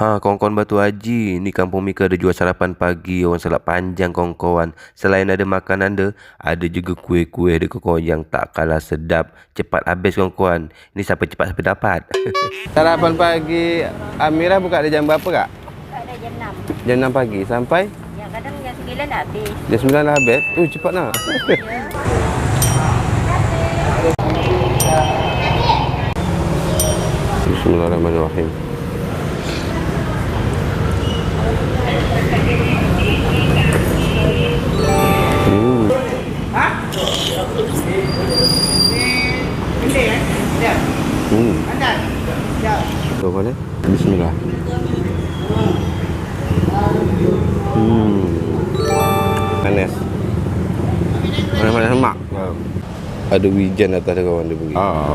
Ha, kawan-kawan Batu Haji, ni Kampung Mika ada jual sarapan pagi, orang salat panjang kawan-kawan. Selain ada makanan dia, ada juga kuih-kuih dia kawan-kawan yang tak kalah sedap. Cepat habis kawan-kawan. Ni siapa cepat siapa dapat. Sarapan pagi Amira buka di jam berapa kak? Ada jam 6. Jam 6 pagi sampai Ya kadang jam 9 dah habis. jam 9 dah habis. Oh cepat nak. Bismillahirrahmanirrahim. Hmm. Coba ni. Bismillah. Hmm. Panas. Panas-panas semak. Ada wijan atas dia kawan dia pergi. Ah,